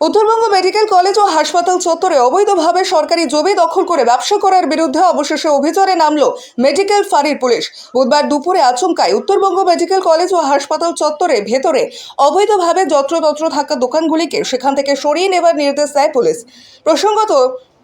Uttarbanga medical college ও হাসপাতাল চত্বরে অবৈধভাবে সরকারি জমি দখল করে ব্যবসা করার বিরুদ্ধে অবশেষে অভিযানে নামল মেডিকেল ফাঁড়ির পুলিশ। বুধবার দুপুরে আচমকায় উত্তরবঙ্গ মেডিকেল কলেজ ও হাসপাতাল চত্বরে ভেতরে অবৈধভাবে যত্রতত্র থাকা দোকানগুলিকে সেখান থেকে সরিয়ে নেবার নির্দেশ দেয় পুলিশ। প্রসঙ্গত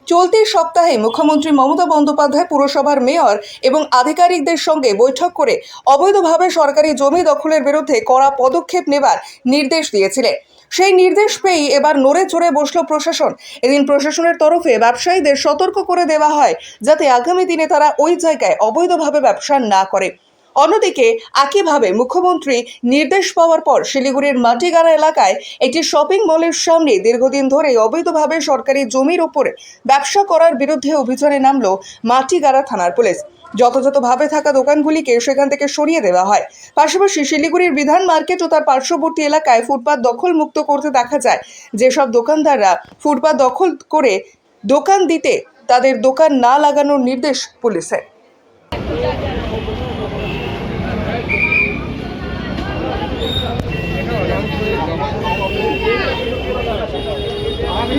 চলতি সপ্তাহে মুখ্যমন্ত্রী মমতা বন্দ্যোপাধ্যায়, পুরসভার মেয়র এবং আধিকারিকদের সঙ্গে বৈঠক করে অবৈধভাবে সরকারি জমি দখলের বিরুদ্ধে কড়া পদক্ষেপ নেবার নির্দেশ দিয়েছিলেন। সেই নির্দেশ পেয়েই এবার নড়ে চড়ে বসল প্রশাসন। এদিন প্রশাসনের তরফে ব্যবসায়ীদের সতর্ক করে দেওয়া হয়, যাতে আগামী দিনে তারা ওই জায়গায় অবৈধভাবে ব্যবসা না করে। অন্যদিকে একইভাবে মুখ্যমন্ত্রী নির্দেশ পাওয়ার পর শিলিগুড়ির মাটিগাড়া এলাকায় একটি শপিং মলের সামনে দীর্ঘদিন ধরে অবৈধভাবে সরকারি জমির ওপরে ব্যবসা করার বিরুদ্ধে অভিযানে নামল মাটিগাড়া থানার পুলিশ। যথাযথভাবে থাকা দোকানগুলিকে সেখান থেকে সরিয়ে দেওয়া হয়। পাশাপাশি শিলিগুড়ির বিধান মার্কেট ও তার পার্শ্ববর্তী এলাকায় ফুটপাত দখল মুক্ত করতে দেখা যায়। যেসব দোকানদাররা ফুটপাত দখল করে দোকান দিতে তাদের দোকান না লাগানোর নির্দেশ পুলিশের।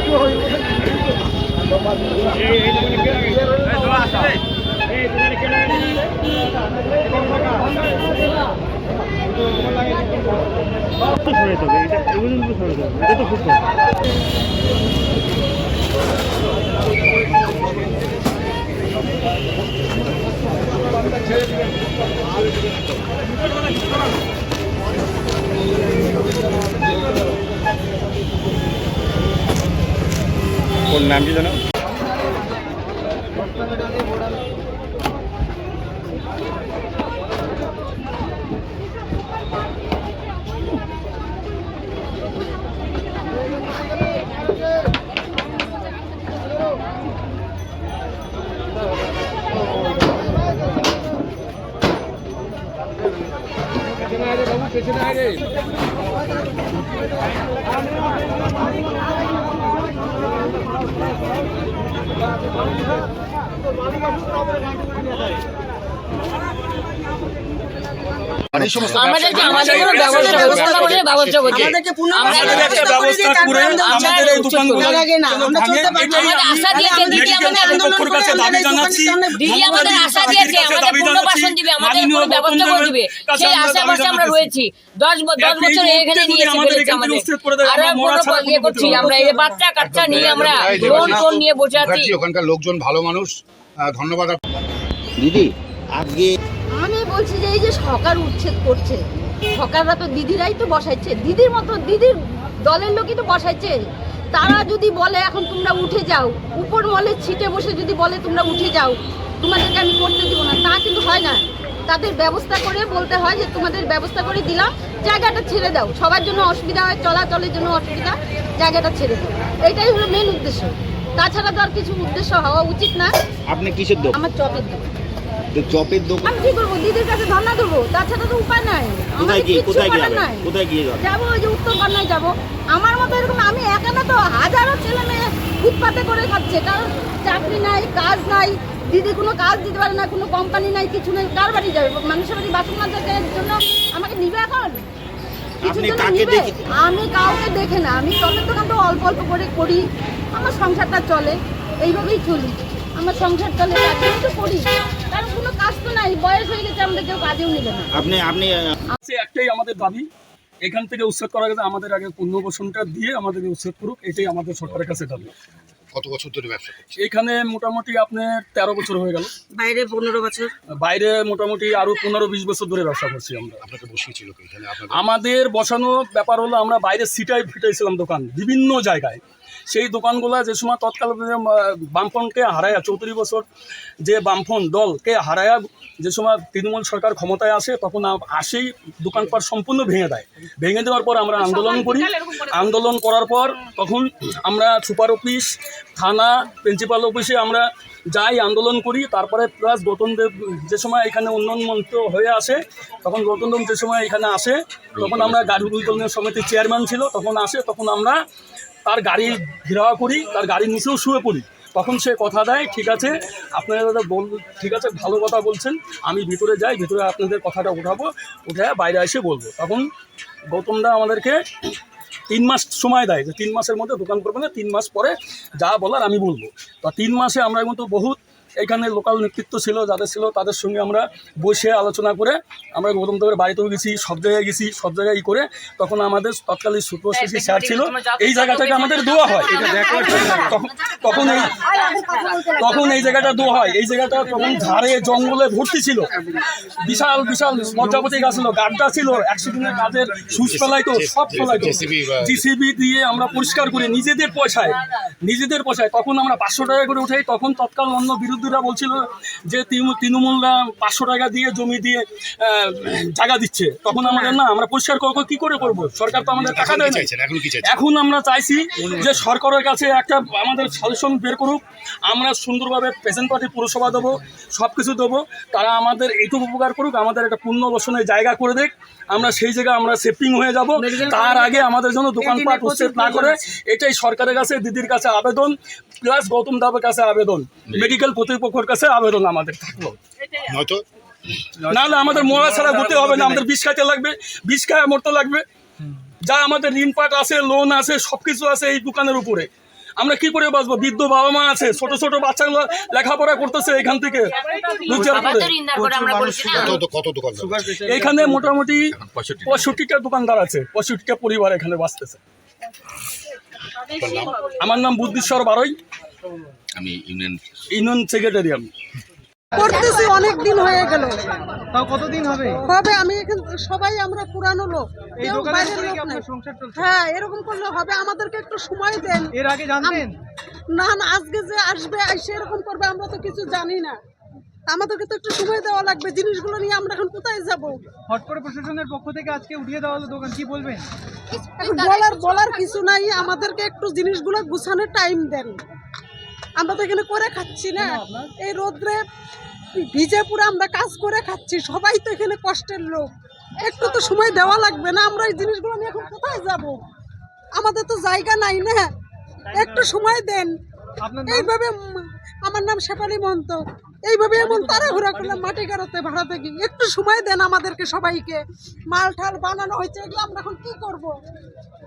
Hey, hey, hey, hey, hey, hey, hey, hey, hey, hey, কোন নামটি জানো 많이 가면 다들 많이 가면 এই সমস্ত আমাদেরকে আমাদের কোনো ব্যবস্থা ব্যবস্থা করে ব্যবস্থা করছে আমাদের একটা ব্যবস্থা করে আমাদের এই দোকানগুলো আমাদের আশা দিয়েছে দিদি আমাদের পক্ষের কাছে দাবি জানাচ্ছি দিদি আমাদের আশা দিয়েছে আমাদের পুনর্বাসন দিবে আমাদের কোনো ব্যবস্থা করে দিবে সেই আশা পাশে আমরা রয়েছি দশ দশ বছর এখানে নিয়ে এসে ফেলেছে আমাদের আর কোনো ইয়ে করছি আমরা এই বাচ্চা কাচ্চা নিয়ে আমরা লোন টোন নিয়ে বসে আছি ওখানকার লোকজন ভালো মানুষ ধন্যবাদ দিদি আজকে বলছি যে এই যে সরকার উচ্ছেদ করছে সরকাররা তো দিদিরাই তো বসাইছে দিদির মতো দিদির দলের লোকই তো বসাইছে। তারা যদি বলে এখন তোমরা উঠে যাও। উপর মলে ছিটে বসে যদি বলে তোমরা উঠে যাও। তোমাদেরকে আমি করতে দিব না। তা কিন্তু হয় না। তাদের ব্যবস্থা করে বলতে হয় যে তোমাদের ব্যবস্থা করে দিলাম জায়গাটা ছেড়ে দাও। সবার জন্য অসুবিধা হয় চলাচলের জন্য অসুবিধা জায়গাটা ছেড়ে দাও। এটাই হলো মেন উদ্দেশ্য। তাছাড়া তো আর কিছু উদ্দেশ্য হওয়া উচিত না। আপনি কিসের আমার চপের দোকান চপের দোকান আমি কি করব? দিদির কাছে ধর্ণা দেবো তাছাড়া তো উপায় নাই। কোথায় গিয়ে কোথায় গিয়ে যাবেন? কোথায় গিয়ে যাবেন? যাব ওই যে উত্তর কন্যায় যাব। আমার মতো এরকম আমি একা না তো হাজারো ছেলে মেয়ে ফুটপাতে করে খাচ্ছে। কারণ চাকরি নাই কাজ নাই। দিদি কোনো কাজ দিতে পারে না কোনো কোম্পানি নাই কিছু নেই। কার বাড়ি যাবে? মানুষের বাড়ি বাসন মাজার জন্য আমাকে নিবে এখন? আমি কাউকে দেখে না। আমি চপের দোকান তো অল্প অল্প করে করি। আমার সংসারটা চলে। এইভাবেই চলি। আমার সংসার চলে তো করি। কোনো কাজ তো নাই বয়স হয়ে গেছে আমাদের কেউ কাজেও নেবে না। আপনি আপনি সে একটাই আমাদের দাবি। এখান থেকে উচ্ছেদ করা গেছে আমাদের আগে পুনর্বাসনটা দিয়ে আমাদের উচ্ছেদ করুক এটাই আমাদের সরকারের কাছে দাবি। কত বছর ধরে ব্যবসা করছি? এখানে মোটামুটি আপনার তেরো বছর হয়ে গেল। বাইরে পনেরো বছর। বাইরে মোটামুটি আরও পনেরো বিশ বছর ধরে ব্যবসা করছি আমরা। আপনাকে বসিয়েছিল আমাদের বসানো ব্যাপার হলো আমরা বাইরে সিটাই ফিটাইছিলাম দোকান বিভিন্ন জায়গায়। সেই দোকানগুলা যে সময় তৎকালীন আহ, বামফ্রন্টকে হারায়া চৌত্রিশ বছর যে বামফ্রন্ট দলকে হারায়া যে সময় তৃণমূল সরকার ক্ষমতায় আসে তখন আসেই দোকানপাট সম্পূর্ণ ভেঙে দেয়। ভেঙে দেওয়ার পর আমরা আন্দোলন করি। আন্দোলন করার পর তখন আমরা সুপার অফিস থানা প্রিন্সিপাল অফিসে আমরা যাই আন্দোলন করি। তারপরে প্লাস গৌতম দেব যে সময় এখানে উন্নয়ন মন্ত্র হয়ে আসে তখন গৌতম দেব যে সময় এখানে আসে তখন আমরা গাড়ি উন্নয়ন সমিতির চেয়ারম্যান ছিল তখন আসে তখন আমরা তার গাড়ি ঘেরাওয়া করি, তার গাড়ির নিচেও শুয়ে পড়ি। তখন সে কথা দেয়, ঠিক আছে, আপনারা দাদা বল, ঠিক আছে, ভালো কথা বলছেন, আমি ভিতরে যাই, ভিতরে আপনাদের কথাটা উঠাবো, উঠে বাইরে এসে বলব। তখন গৌতমদা আমাদেরকে তিন মাস সময় দেয়, যে তিন মাসের মধ্যে দোকান করবে না, তিন মাস পরে যা বলার আমি বলব। তো তিন মাসে আমরা কিন্তু বহুত এখানে লোকাল নেতৃত্ব ছিল যাদের ছিল তাদের সঙ্গে আমরা বসে আলোচনা করে আমরা গৌতম দেবের বাড়িতেও গেছি সব জায়গায় গেছি সব জায়গায় করে তখন আমাদের তৎকালীন সুপ্রশাসী স্যার ছিল এই জায়গাটাকে আমাদের দেওয়া হয়। তখন তখন এই তখন এই জায়গাটা দোয়া হয়। এই জায়গাটা তখন ঝাড়ে জঙ্গলে ভর্তি ছিল। বিশাল বিশাল মজ্জাপতি গাছ ছিল গাড্ডা ছিল একশো দিনের কাজের সুচ ফেলাইতো সব ফেলাইতো। জিসিবি দিয়ে আমরা পরিষ্কার করে নিজেদের পয়সায় নিজেদের পয়সায় তখন আমরা পাঁচশো টাকা করে উঠাই তখন তৎকাল অন্য বিরোধীরা বলছিল যে তৃণমূল- তৃণমূলরা পাঁচশো টাকা দিয়ে জমি দিয়ে জায়গা দিচ্ছে। তখন আমাদের না আমরা পরিষ্কার করব কি করে করব? সরকার তো আমাদের টাকা এখন দেয় এখন কি চাইছেন? এখন আমরা চাইছি যে সরকারের কাছে একটা আমাদের সাজেশন বের করুক। আমরা সুন্দরভাবে প্রেজেন্ট পার্টি পুরসভা দেবো সব কিছু দেবো। তারা আমাদের এইটুকু উপকার করুক আমাদের একটা পুনর্বাসনের জায়গা করে দেখ। আমরা সেই জায়গায় আমরা শিফটিং হয়ে যাব। তার আগে আমাদের জন্য দোকানপাট উচ্ছেদ না করে এটাই সরকারের কাছে দিদির কাছে আবেদন। প্লাস গৌতম দাবের কাছে আবেদন। মেডিকেল কর্তৃপক্ষের কাছে আবেদন আমাদের থাকল। নয়তো? না না আমাদের মরা ছাড়া ঘুরতে হবে না আমাদের বিষ খাইতে লাগবে বিষ খায় মরতে লাগবে। যা আমাদের ঋণ পাট আছে লোন আছে সব কিছু আছে এই দোকানের উপরে। আমরা কি করে বাঁচবো? বৃদ্ধ বাবা মা আছে ছোট ছোট বাচ্চাগুলো লেখাপড়া করতেছে এখান থেকে। এখানে মোটামুটি পঁয়ষট্টিটা দোকানদার আছে পঁয়ষট্টিটা পরিবার এখানে বাঁচতেছে। আমার নাম বুদ্ধিশ্বর বারই। আমি ইউনিয়ন ইউনিয়ন সেক্রেটারি আমি করতেছি অনেক দিন হয়ে গেল। তাও কতদিন হবে? হবে আমি এখান সবাই আমরা পুরানো লোক। কেউ বাইরের লোক হ্যাঁ এরকম করলে হবে। আমাদেরকে একটু সময় দেন। এর আগে জানতেন? না না আজকে যে আসবে এসে এরকম করবে আমরা তো কিছু জানি না। আমাদেরকে তো একটু সময় দেওয়া লাগবে জিনিসগুলো নিয়ে আমরা এখন কোথায় যাব? হট করে প্রশাসনের পক্ষ থেকে আজকে উঠিয়ে দেওয়া হলো দোকান কি বলবেন? এখন বলার বলার কিছু নাই আমাদেরকে একটু জিনিসগুলো গুছানোর টাইম দেন। আমরা তো এখানে করে খাচ্ছি না। এই রোদ্রে ভিজে পুরো আমরা কাজ করে খাচ্ছি সবাই তো এখানে কষ্টের লোক। একটু তো সময় দেওয়া লাগবে না আমরা এই জিনিসগুলো নিয়ে এখন কোথায় যাব? আমাদের তো জায়গা নাই না। একটু সময় দেন। আপনার এইভাবে আমার নাম শেফালি মন্ত এইভাবে এমন তাড়াহুড়া করলাম মাটি কারোতে ভাড়া থেকে একটু সময় দেন আমাদেরকে সবাইকে। মাল ঠাল বানানো হয়েছে এগুলো আমরা এখন কি করব?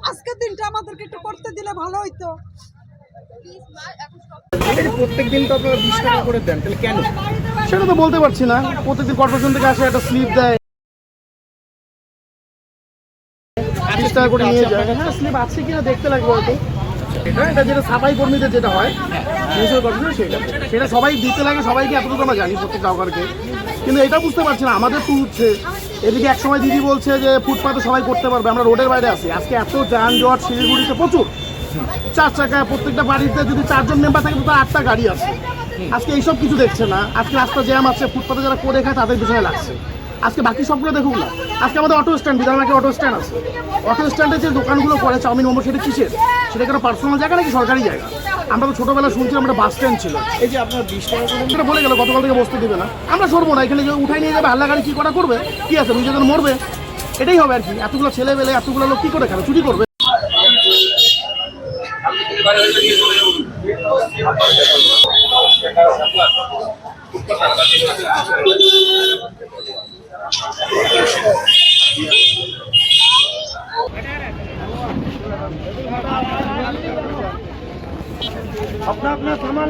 আজকের দিনটা আমাদেরকে একটু করতে দিলে ভালো হইতো। প্রত্যেক দিন তো আপনারা বিশ টাকা করে দেন তাহলে কেন? সেটা তো বলতে পারছি না। প্রত্যেকদিন কর্পোরেশন থেকে আসে একটা স্লিপ দেয়। তিরিশ টাকা করে নিয়ে যায়। হ্যাঁ স্লিপ আছে কিনা দেখতে লাগবে হয়তো। এটা এটা যেটা যেটা হয় সেটা। সবাই দিতে লাগে, সবাইকে এতটুকু আমরা জানি প্রত্যেক গ্রাহককে কিন্তু এটা বুঝতে পারছি না, আমাদের তো উঠছে এদিকে এক সময় দিদি বলছে যে ফুটপাতে সবাই করতে পারবে, আমরা রোডের বাইরে আছি। আজকে এত যানজট, শিলিগুড়িতে প্রচুর। চার চাকা, প্রত্যেকটা বাড়িতে যদি চারজন মেম্বার থাকে, তো তার আটটা গাড়ি আছে। আজকে এইসব কিছু দেখছে না। আজকে রাস্তা জ্যাম আছে, ফুটপাতে যারা করে খায়, তাদের পিছনে লাগছে। আজকে বাকি সবগুলো দেখুক না। আজকে আমাদের অটো স্ট্যান্ড বিধানবাকে অটো স্ট্যান্ড আছে। অটো স্ট্যান্ডে যে দোকানগুলো করে চাউমিন মোমো সেটা কিসের? সেটা কোনো পার্সোনাল জায়গা নাকি সরকারি জায়গা? আমরা তো ছোটোবেলা শুনছিলাম একটা বাস স্ট্যান্ড ছিল। এই যে আপনার বিশ টাকা সেটা বলে গেল গতকাল থেকে বসতে দিবে না। আমরা সরবো না এখানে যে উঠাই নিয়ে যাবে হাল্লা গাড়ি কী করা করবে? কি আছে? নিজেদের মরবে। এটাই হবে আর কি। এতগুলো ছেলে পেলে এতগুলো লোক কী করে খাবে? চুরি করবে। सामान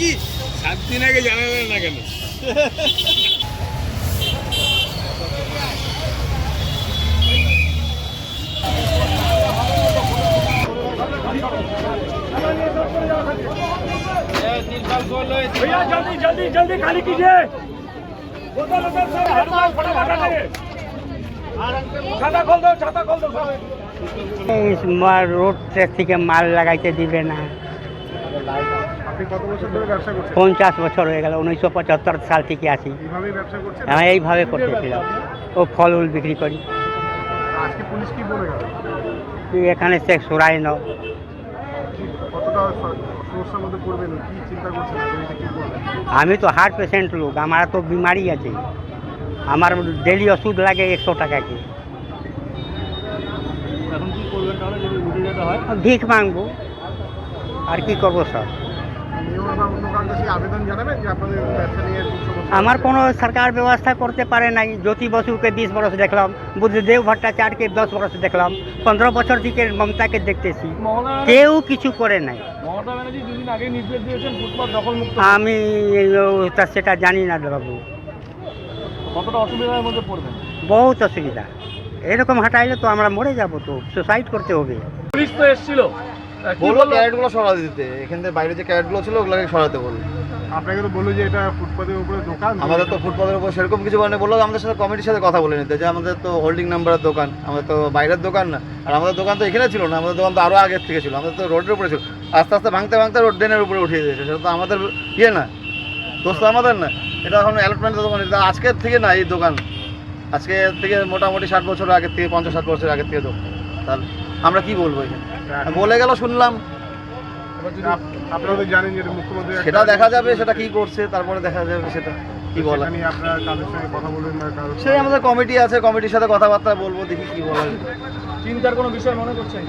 কি সাত দিন আগে জানালেন না কেন भैया जल्दी जल्दी जल्दी खाली कीजिए बोतल उधर से हर माल फटाफट থেকে মাল লাগাইতে দিবে না। পঞ্চাশ বছর হয়ে গেল উনিশশো পঁচাত্তর সাল থেকে আসি হ্যাঁ এইভাবে করতেছিলাম। ও ফল উল বিক্রি করি। তুই এখানে সে সরাই ন আমি তো হার্ট পেশেন্ট লোক আমার তো বিমারি আছে। আমার ডেলি ওষুধ লাগে একশো টাকা কি। ভিক মাংবো আর কি করব সমস্যা আমার কোনো সরকার ব্যবস্থা করতে পারে নাই। জ্যোতি বসুকে বিশ বরস দেখলাম বুদ্ধদেব ভট্টাচার্যকে দশ বরস দেখলাম পনেরো বছর থেকে মমতাকে দেখতেছি। কেউ কিছু করে নাই। আমি সেটা জানি না বাবু। কতটা অসুবিধার মধ্যে পড়বেন? বহুত অসুবিধা। এরকম হাঁটাইলে তো আমরা মরে যাব তো সুসাইড করতে হবে। পুলিশ তো এসেছিল। বলল ক্যারেটগুলো সরাতে দিতে। এখান থেকে বাইরে যে ক্যারেটগুলো ছিল ওগুলোকে সরাতে বলল। আপনাকে তো বলল যে এটা ফুটপাতের উপরে দোকান। আমাদের তো উপর সেরকম কিছু মানে বলল আমাদের সাথে কমিটির সাথে কথা বলে নিতে যে আমাদের তো হোল্ডিং নাম্বারের দোকান। আমাদের তো বাইরের দোকান না। আর আমাদের দোকান তো এখানে ছিল না আমাদের দোকান তো আরও আগের থেকে ছিল। আমাদের তো রোডের উপরে ছিল। আস্তে আস্তে ভাঙতে ভাঙতে রোড ড্রেনের উপরে উঠিয়ে দিয়েছে। সেটা তো আমাদের ইয়ে না। দোষ তো আমাদের না এটা এখন অ্যালটমেন্টের দোকান এটা আজকের থেকে না এই দোকান। আজকে থেকে মোটামুটি ষাট বছর আগের থেকে পঞ্চাশ ষাট বছর আগের থেকে দোকান। তাহলে আমরা কি বলব এখানে? বলে গেল শুনলাম। আপনারা জানেন যে মুখ্যমন্ত্রী সেটা দেখা যাবে সেটা কি করছে তারপরে দেখা যাবে সেটা কি বলা। সেটা নিয়ে আপনারা কাদের সঙ্গে কথা বলবেন না কারোর সেই আমাদের কমিটি আছে কমিটির সাথে কথাবার্তা বলব দেখি কি বলা। চিন্তার কোনো বিষয় মনে করছেন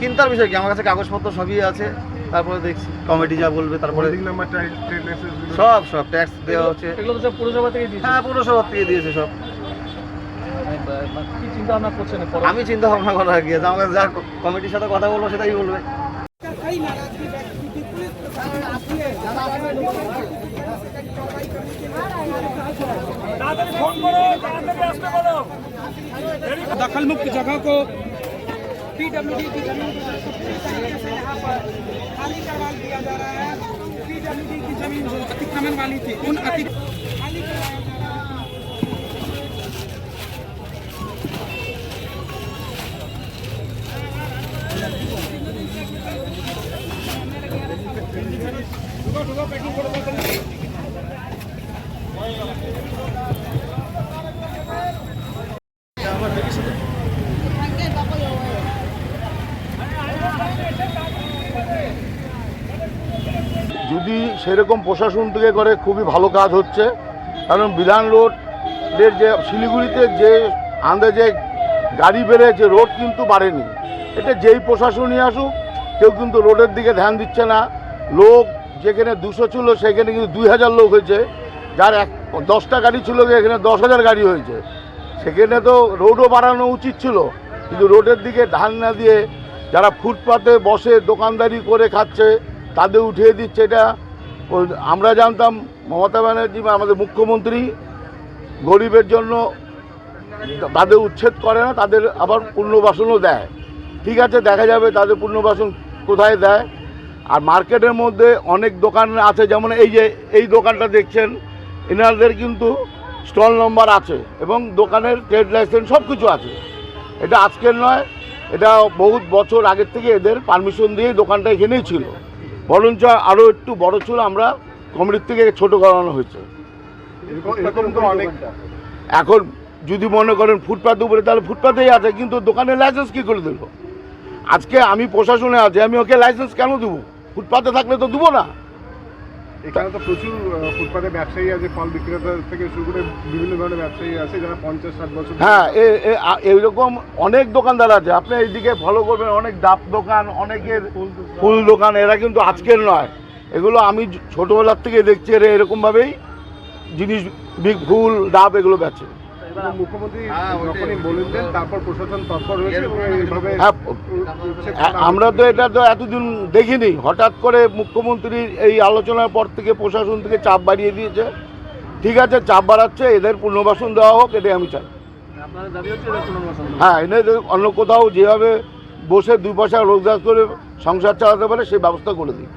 চিন্তার বিষয় কি? আমার কাছে কাগজপত্র সবই আছে। তারপরে দেখছি কমিটি যা বলবে তারপরে হোল্ডিং নাম্বার ট্রেড লাইসেন্স সব সব ট্যাক্স দেওয়া হচ্ছে এগুলো তো সব পুরসভা থেকে দিয়েছে হ্যাঁ পুরসভা থেকে দিয়েছে সব কি চিন্তা ভাবনা করছেন পরে? আমি চিন্তা ভাবনা করা গিয়েছে আমার কাছে যা কমিটির সাথে কথা বলবো সেটাই বলবে তাড়াতাড়ি ফোন করো তাড়াতাড়ি আসতে বলো दखल मुक्त जगह को पीडब्ल्यूडी की ज़मीन को सुप्रीम तरीके से यहाँ पर खाली करवा दिया जा रहा है पीडब्ल्यूडी की ज़मीन जो अतिक्रमण वाली थी, उन अति खाली करवाया जा रहा है। যদি সেরকম প্রশাসন থেকে করে খুবই ভালো কাজ হচ্ছে। কারণ বিধান রোডের যে শিলিগুড়িতে যে আন্দাজে গাড়ি বেড়েছে রোড কিন্তু বাড়েনি। এটা যেই প্রশাসনই আসুক, কেউ কিন্তু রোডের দিকে ধ্যান দিচ্ছে না। লোক যেখানে দুশো ছিল, সেখানে কিন্তু দুই হাজার লোক হয়েছে। যার এক, দশটা গাড়ি ছিল, এখানে দশ হাজার গাড়ি হয়েছে। সেখানে তো রোডও বাড়ানো উচিত ছিল। কিন্তু রোডের দিকে ধান না দিয়ে যারা ফুটপাতে বসে দোকানদারি করে খাচ্ছে, তাদের উঠিয়ে দিচ্ছে এটা। আমরা জানতাম মমতা ব্যানার্জি আমাদের মুখ্যমন্ত্রী গরিবের জন্য তাদের উচ্ছেদ করে না, তাদের আবার পুনর্বাসনও দেয়। ঠিক আছে, দেখা যাবে তাদের পুনর্বাসন কোথায় দেয়। আর মার্কেটের মধ্যে অনেক দোকান আছে, যেমন এই যে, এই দোকানটা দেখছেন, এনাদের কিন্তু স্টল নম্বর আছে এবং দোকানের ট্রেড লাইসেন্স সব কিছু আছে। এটা আজকের নয়, এটা বহুত বছর আগের থেকে এদের পারমিশন দিয়ে দোকানটা এখানেই ছিল। বরঞ্চ আরও একটু বড় ছিল আমরা কমিটির থেকে ছোট করানো হয়েছে। এখন যদি মনে করেন ফুটপাথ উপরে তাহলে ফুটপাথেই আছে কিন্তু দোকানের লাইসেন্স কী করে দেবো? আজকে আমি প্রশাসনে আছি আমি ওকে লাইসেন্স কেন দেবো? ফুটপাথে থাকলে তো দেবো না। এখানে তো প্রচুর ফুটপাতে ব্যবসায়ী আছে ফল বিক্রেতা থেকে শুরু করে বিভিন্ন ধরনের ব্যবসায়ী আছে যারা পঞ্চাশ ষাট বছর হ্যাঁ এইরকম অনেক দোকানদার আছে। আপনি এইদিকে ফলো করবেন অনেক ডাব দোকান অনেকের ফুল দোকান। এরা কিন্তু আজকের নয়। এগুলো আমি ছোটোবেলার থেকে দেখছি এরা এরকমভাবেই জিনিস ফুল ডাব এগুলো বেচে। মুখ্যমন্ত্রী হ্যাঁ, যখনই বলেছেন তারপর প্রশাসন তৎপর হয়েছে এবং এইভাবে হ্যাঁ করা আমরা তো এটা তো এতদিন দেখিনি। হঠাৎ করে মুখ্যমন্ত্রীর এই আলোচনার পর থেকে প্রশাসন থেকে চাপ বাড়িয়ে দিয়েছে। ঠিক আছে চাপ বাড়াচ্ছে এদের পুনর্বাসন দেওয়া হোক এটাই আমি চাই। আপনাদের দাবি হচ্ছে এদের হ্যাঁ এনে অন্য কোথাও যেভাবে বসে দুই পয়সা রোজগার করে সংসার চালাতে পারে সেই ব্যবস্থা করে দিই।